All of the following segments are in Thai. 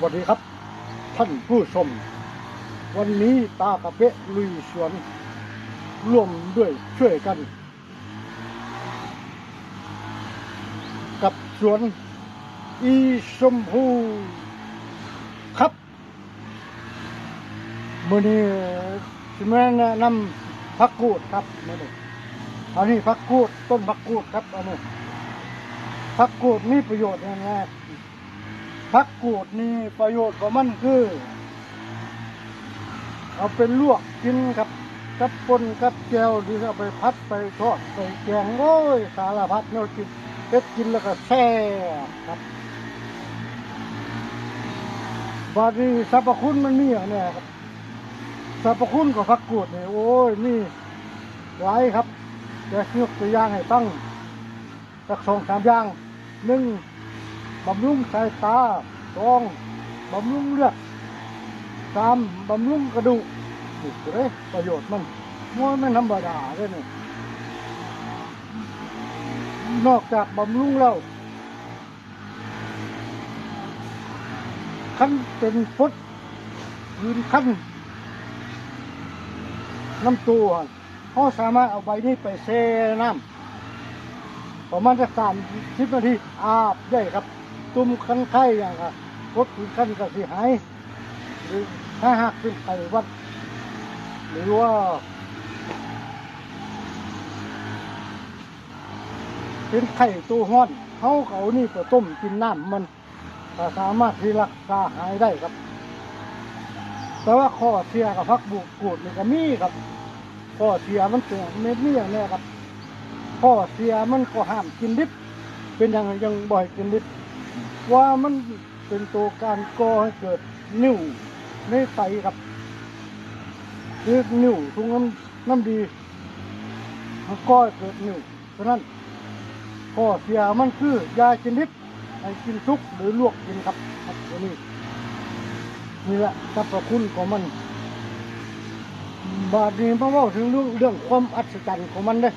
สวัสดีครับ ท่านผู้ชม วันนี้ตากระเปะลุยสวน ร่วมด้วยช่วยกัน กับสวน อีชมพูครับมือนี้สิมแนะนำพักกูดครับมือนี้อันนี้พักกูดต้นพักกูดครับอันนี้พักกูดมีประโยชน์ยังไง พักกูดนี่ประโยชน์ของมันคือ เอาเป็นลวกกินกับกับปนกับแก้วหรือเอาไปพัดไปทอดไปแกงโอ้ยสารพัดเนี่ยกินเพ็ดกินแล้วก็แช่บครับบาดนี้สรรพคุณมันมีอย่างนี้ครับสรรพคุณของพักกูดนี่โอ้ยนี่หลายครับจะยกตัวอย่างให้ตั้งสักสองสามอย่างหนึ่ง บำรุงสายตาสองบำรุงเลือดสามบำรุงกระดูกนี่เลยประโยชน์มันมวยมันธรรมดาเลยนี่นอกจากบำรุงแล้วขั้นเป็นฟุตยืนขั้นน้ำตัวเขาสามารถเอาใบนี้ไปเซน้ำประมาณสักสามสิบนาทีอาบได้ครับ ตุ่มคันไข้อย่างครับกดถึงคันก็สิหายหรือถ้าหากเป็นไข้วัด หรือว่าเป็นไข้ตัวห้อนเขาเอานี่ก็ต้มกินน้ำมันก็สามารถที่รักษาหายได้ครับ แต่ว่าข้อเสียกับพักบุกกูดนี่ก็มีครับข้อเสียมันเสียเม็ดนี่อย่างแนี้ครับข้อเสียมันก็ห้ามกินดิบเป็นอย่างยังบ่อยกินดิบ ว่ามันเป็นตัวการก่อให้เกิดนิ่วในไตครับคือนิ่วทุงน้ำน้ำดีมันก่อให้เกิดนิ่วเพราะนั้นข้อเสียมันคือยากินดิบให้กินซุกหรือลวกกินครับครับตัวนี้นี่แหละสรรพคุณของมัน บาดนี้มาเว่าถึงเรื่องเรื่องความอัศจรรย์ของมันเด้อ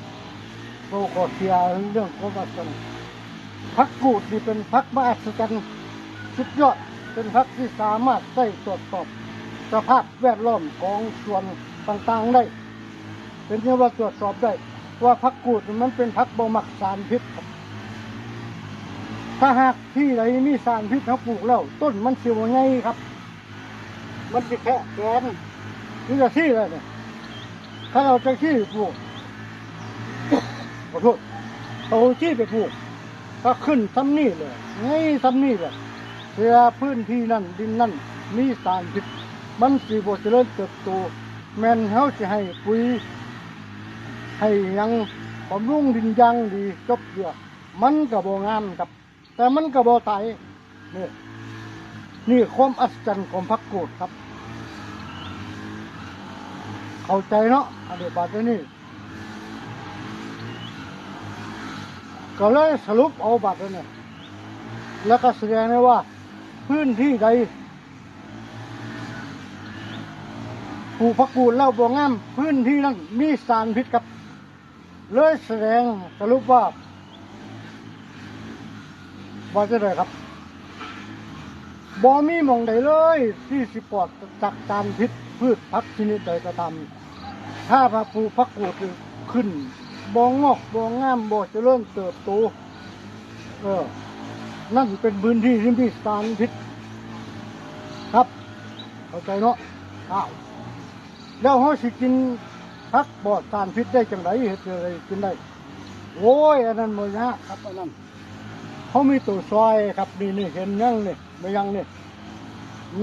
โรคอเสียเรื่องของอัศจรรย์ พักกูดนี่เป็นพักมหัศจรรย์สุดยอด เป็นพักที่สามารถได้ตรวจสอบสภาพแวดล้อมของส่วนต่างๆได้ เป็นที่ว่าตรวจสอบได้ ว่าพักกูดมันเป็นพักบ่มักสารพิษถ้าหากที่ใดมีสารพิษเขาปลูกแล้ว ต้นมันเสียวไงครับ มันจะแค่แกนนี่จะที่อะไรเนี่ยถ้าเราจะที่ปลูกขอโทษเอาที่ไปปลูก ก็ขึ้นซ้ำนี่เลยไงซ้ำนี่เลยเสียพื้นที่นั่นดินนั่นมีสารพิษมันสีบเจริญเติบโตแม่นเฮาจะให้ปุ๋ยให้ยังบำรุงดินยังดีจบเดียมันก็บ่งามครับ แต่มันก็บ่ตนี่นี่ความอัศจรรย์ของพักโกดครับ เข้าใจเนาะอันเดียวบาดนี้ ก็เลยสรุปเอาบัตรเนี่ยแล้วก็แสดงได้ว่า พื้นที่ใดปลูกผักกูดแล้วบ่งามพื้นที่นั้นมีสารพิษครับ เลยแสดงสรุปว่าว่าจะได้ครับบ่มีมองใดเลย ที่สิปลอดจากสารพิษพืชพักชนิดใดก็ตามถ้าพระปลูกผักกูดขึ้น บ่งอกบ่งามบ่เจะเริ่มเติบโตเออนั่นเป็นพื้นที่ที่มีสารพิษครับ เข้าใจเนาะอ้าวแล้วเขาสิกินพักบอดสารพิษได้จังไรเห็ดอะไรกินได้ โอ้ยอันนั้นโมยะครับอันนั้นเขามีตัวซอยครับนี่นี่เห็นยังนี่ไม่ยังนี่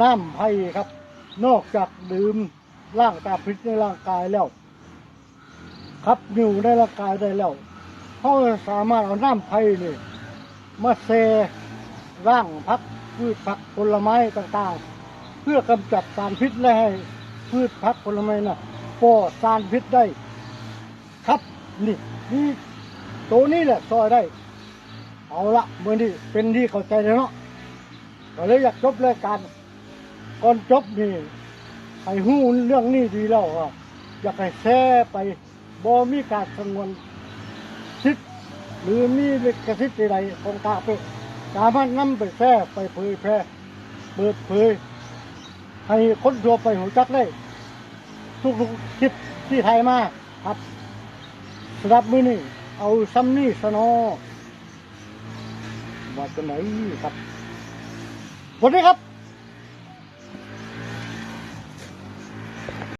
น้ำไผ่ครับ นอกจากดื่มร่างตาพิษในร่างกายแล้ว ครับนิ้วในร่างกายได้แล้วเขาสามารถเอาน้ำไผ่นี่มาเซร่างพักพืชผักผลไม้ต่างๆ เพื่อกำจัดสารพิษและให้พืชผักผลไม้น่ะปลอดสารพิษได้ ครับนี่นี่ตัวนี้แหละซอยได้ เอาละเมื่อนี้เป็นที่เข้าใจแล้วเนาะก็เลยอยากจบรายการก่อนจบนี่ให้หู้เรื่องนี้ดีแล้วอะอยากให้แช่ไป บ่มีการสงวนสิทธิ์หรือมีลิขสิทธิ์ใดของตาเปสามารถนำไปแช่ไปเผยแพร่เปิดเผยให้คนทั่วไปหูจักได้ ทุกๆคลิปที่ไทยมาครับสำหรับมือนี่เอาซัมนี่สนอว่าจะไหนครับวันนี้ครับ